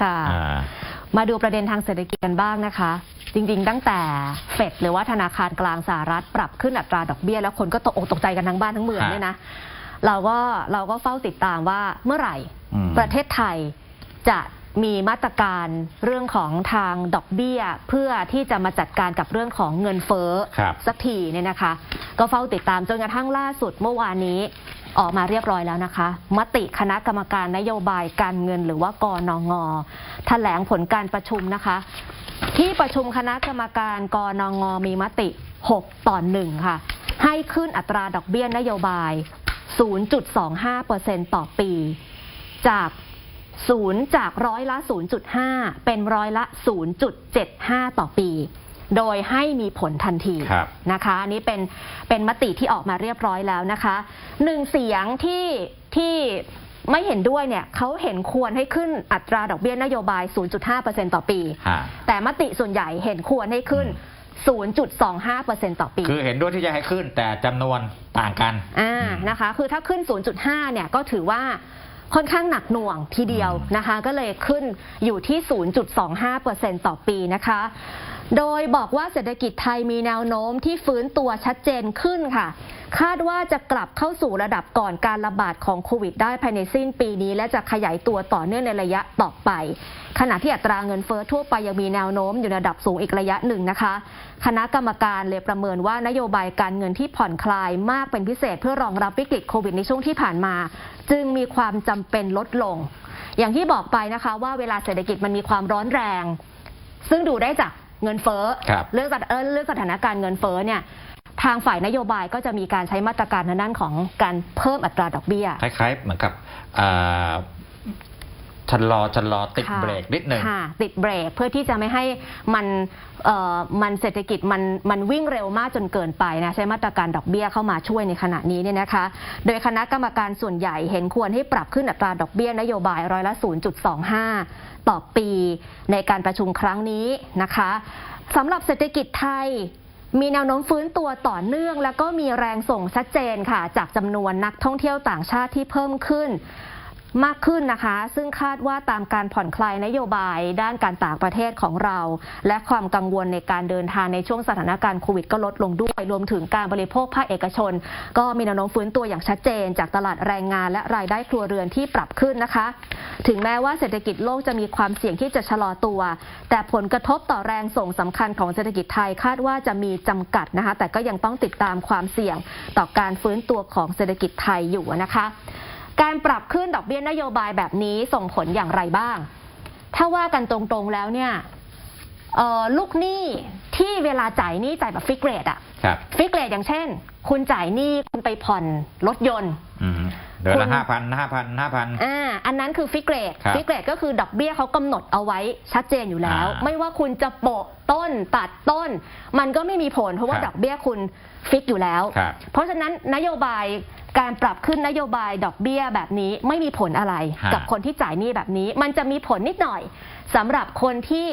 ค่ะอ่ามาดูประเด็นทางเศรษฐกิจกันบ้างนะคะ จริง ๆ ตั้งแต่เฟดหรือว่าธนาคารกลางสหรัฐปรับขึ้นอัตราดอกเบี้ย แล้วคนก็ตกอกตกใจกันทั้งบ้านทั้งเมืองฮะเนี่ยนะเราก็เราก็เฝ้าติดตามว่าเมื่อไหร่อืมประเทศไทยจะมีมาตรการเรื่องของทางดอกเบี้ย เพื่อที่จะมาจัดการกับเรื่องของเงินเฟ้อครับสักทีเนี่ยนะคะ ก็เฝ้าติดตามจนกระทั่งล่าสุดเมื่อวานนี้ ออกมาเรียบร้อยแล้วนะคะ มติคณะกรรมการนโยบายการเงินหรือว่ากนงแถลงผลการประชุมนะคะ ที่ประชุมคณะกรรมการกนงมีมติ 6 ต่อ1ค่ะ ให้ขึ้นอัตราดอกเบี้ยนโยบาย 0.25%ต่อปี จากศูนย์จากร้อยละ 0.5 เป็นร้อยละ 0.75 ต่อปี โดยให้มีผลทันทีครับ นะคะอันนี้เป็นเป็นมติที่ออกมาเรียบร้อยแล้วนะคะหนึ่งเสียงที่ที่ไม่เห็นด้วยเนี่ยเขาเห็นควรให้ขึ้นอัตราดอกเบี้ยนโยบาย 0.5%ต่อปี ฮะ แต่มติส่วนใหญ่เห็นควรให้ขึ้น 0.25%ต่อปี คือเห็นด้วยที่จะให้ขึ้นแต่จำนวนต่างกัน อ่า นะคะ คือถ้าขึ้น 0.5 เนี่ย ก็ถือว่าค่อนข้างหนักหน่วงทีเดียวนะคะ ก็เลยขึ้นอยู่ที่ 0.25%ต่อปีนะคะ โดยบอกว่าเศรษฐกิจไทยมีแนวโน้มที่ฟื้นตัวชัดเจนขึ้นค่ะ คาดว่าจะกลับเข้าสู่ระดับก่อนการระบาดของโควิดได้ภายในสิ้นปีนี้ และจะขยายตัวต่อเนื่องในระยะต่อไป ขณะที่อัตราเงินเฟ้อทั่วไปยังมีแนวโน้มอยู่ในระดับสูงอีกระยะหนึ่งนะคะ คณะกรรมการเลยประเมินว่านโยบายการเงินที่ผ่อนคลายมากเป็นพิเศษเพื่อรองรับวิกฤตโควิดในช่วงที่ผ่านมา จึงมีความจำเป็นลดลง อย่างที่บอกไปนะคะว่าเวลาเศรษฐกิจมันมีความร้อนแรง ซึ่งดูได้จาก เงินเฟ้อครับเรื่องสถเอ่อเรื่องสถานการณ์เงินเฟ้อเนี่ยทางฝ่ายนโยบายก็จะมีการใช้มาตรการทางด้านของการเพิ่มอัตราดอกเบี้ย คล้ายๆ เหมือนกับอ่า ชะลอชะลอติดค่ะเบรกนิดหนึ่ง ค่ะ ติดเบรกเพื่อที่จะไม่ให้มันเอ่อมันเศรษฐกิจมันมันวิ่งเร็วมากจนเกินไปนะใช้มาตรการดอกเบี้ยเข้ามาช่วยในขณะนี้เนี่ยนะคะ โดยคณะกรรมการส่วนใหญ่เห็นควรให้ปรับขึ้นอัตราดอกเบี้ยนโยบายร้อยละ 0.25 ต่อปีในการประชุมครั้งนี้นะคะสำหรับเศรษฐกิจไทย มีแนวโน้มฟื้นตัวต่อเนื่อง แล้วก็มีแรงส่งชัดเจนค่ะ จากจำนวนนักท่องเที่ยวต่างชาติที่เพิ่มขึ้น มากขึ้นนะคะ ซึ่งคาดว่าตามการผ่อนคลายนโยบายด้านการต่างประเทศของเรา และความกังวลในการเดินทางในช่วงสถานการณ์โควิดก็ลดลงด้วย รวมถึงการบริโภคภาคเอกชน ก็มีแนวโน้มฟื้นตัวอย่างชัดเจน จากตลาดแรงงานและรายได้ครัวเรือนที่ปรับขึ้นนะคะ ถึงแม้ว่าเศรษฐกิจโลกจะมีความเสี่ยงที่จะชะลอตัว แต่ผลกระทบต่อแรงส่งสำคัญของเศรษฐกิจไทยคาดว่าจะมีจำกัดนะคะ แต่ก็ยังต้องติดตามความเสี่ยงต่อการฟื้นตัวของเศรษฐกิจไทยอยู่นะคะ การปรับขึ้นดอกเบี้ยนโยบายแบบนี้ส่งผลอย่างไรบ้าง ถ้าว่ากันตรงๆแล้วเนี่ยเอ่อลูกหนี้ที่เวลาจ่ายหนี้จ่ายแบบฟิกเรทอะครับฟิกเรทอย่างเช่น คุณจ่ายหนี้คุณไปผ่อนรถยนต์อืมเดือนคุละณห้าพันห้าพันห้าพันอ่าอันนั้นคือฟิกเรทครับฟิกเรทก็คือดอกเบี้ยเขากำหนดเอาไว้ชัดเจนอยู่แล้วอ่าไม่ว่าคุณจะโปะต้นตัดต้น มันก็ไม่มีผลเพราะว่าครับดอกเบี้ยคุณฟิกอยู่แล้วครับเพราะฉะนั้นนโยบาย การปรับขึ้นนโยบายดอกเบี้ยแบบนี้ไม่มีผลอะไร ฮะ กับคนที่จ่ายหนี้แบบนี้ มันจะมีผลนิดหน่อยสำหรับคนที่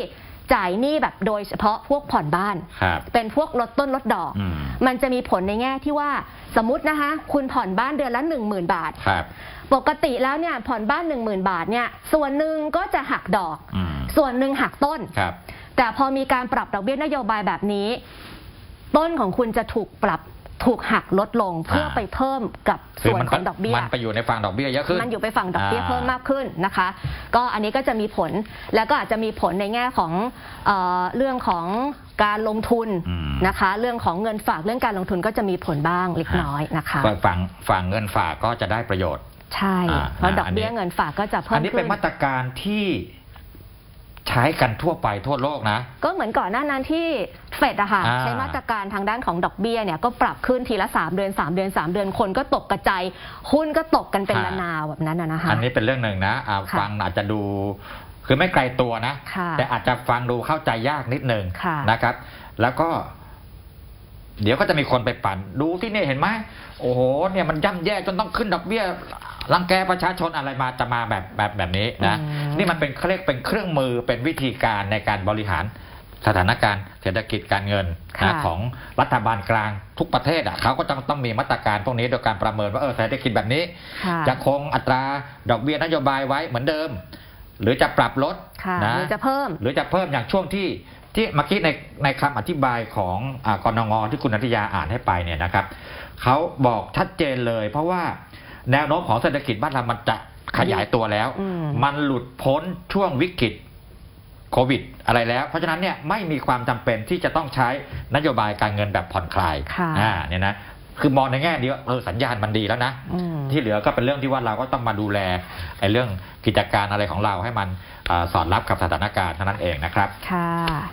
จ่ายหนี้แบบโดยเฉพาะพวกผ่อนบ้าน ครับ เป็นพวกลดต้นลดดอก อืม มันจะมีผลในแง่ที่ว่าสมมตินะคะ คุณผ่อนบ้านเดือนละ 1 0,000 บาท ครับ ปกติแล้วเนี่ยผ่อนบ้าน 1 0,000 บาทเนี่ยส่วนหนึ่งก็จะหักดอก อืม ส่วนหนึ่งหักต้น ครับ แต่พอมีการปรับดอกเบี้ยนโยบายแบบนี้ ต้นของคุณจะถูกปรับ ถูกหักลดลงเพื่ออ่าไปเพิ่มกับคือส่วนมันของดอกเบี้ยมันไปอยู่ในฝั่งดอกเบี้ยเยอะขึ้นมันอยู่ไปฝั่งดอกเบี้ยอ่าเพิ่มมากขึ้นนะคะ ก็อันนี้ก็จะมีผลแล้วก็อาจจะมีผลในแง่ของเออเรื่องของการลงทุนอืมนะคะ เรื่องของเงินฝากเรื่องการลงทุนก็จะมีผลบ้างเล็กน้อยนะคะฝั่งฝั่งเงินฝากก็จะได้ประโยชน์ ใช่อ่าเพราะดอกเบี้ยอันนี้เงินฝากก็จะเพิ่อัมนนี้ขึ้เป็นนมาตรการที่ ใช้กันทั่วไปทั่วโลกนะ ก็เหมือนก่อนหน้านั้นที่เฟดอะค่ะอ่าใช้มาตรการทางด้านของดอกเบี้ยเนี่ยก็ปรับขึ้นทีละ 3 เดือน 3 เดือน 3 เดือนคนก็ตกกระจายหุ้นก็ตกกันเป็นระนาวแบบนั้นอะนะคะ อันนี้เป็นเรื่องหนึ่งนะอ่าค่ะฟังอาจจะดูคือไม่ไกลตัวนะ ค่ะแต่อาจจะฟังดูเข้าใจยากนิดหนึ่งค่ะนะครับ แล้วก็ เดี๋ยวก็จะมีคนไปปั่น ดูที่นี่เห็นไหมโอ้โหเนี่ยมันย่ำแย่จนต้องขึ้นดอกเบี้ย รังแกประชาชนอะไรมาจะมาแบบแบบแบบนี้นะอืมนี่มันเป็นเขาเรียกเป็นเครื่องมือเป็นวิธีการในการบริหารสถานการณ์เศรษฐกิจการเงินนะของรัฐบาลกลางทุกประเทศอะเขาก็ต้องต้องมีมาตรการพวกนี้โดยการประเมินว่าเออเศรษฐกิจแบบนี้ค่ะจะคงอัตราดอกเบี้ยนโยบายไว้เหมือนเดิม หรือจะปรับลดค่ะนะหรือจะเพิ่ม หรือจะเพิ่มอย่างช่วงที่ที่เมื่อกี้ในในคำอธิบายของอากรนงที่คุณนัทยาอ่านให้ไปเนี่ยนะครับเขาบอกชัดเจนเลย เพราะว่า แนวโน้มของเศรษฐกิจบ้านเรามันจะขยายตัวแล้วอืมมันหลุดพ้นช่วงวิกฤตโควิดอะไรแล้ว เพราะฉะนั้นเนี่ยไม่มีความจำเป็นที่จะต้องใช้นโยบายการเงินแบบผ่อนคลายค่ะอ่าเนี่ยนะคือมองในแง่เดียวาเออสัญญาณมันดีแล้วนะอืมที่เหลือก็เป็นเรื่องที่ว่าเราก็ต้องมาดูแลไอ้เรื่องกิจการอะไรของเราให้มันอาสอดรับกับสถานการณ์เท่านั้นเองนะครับ ค่ะ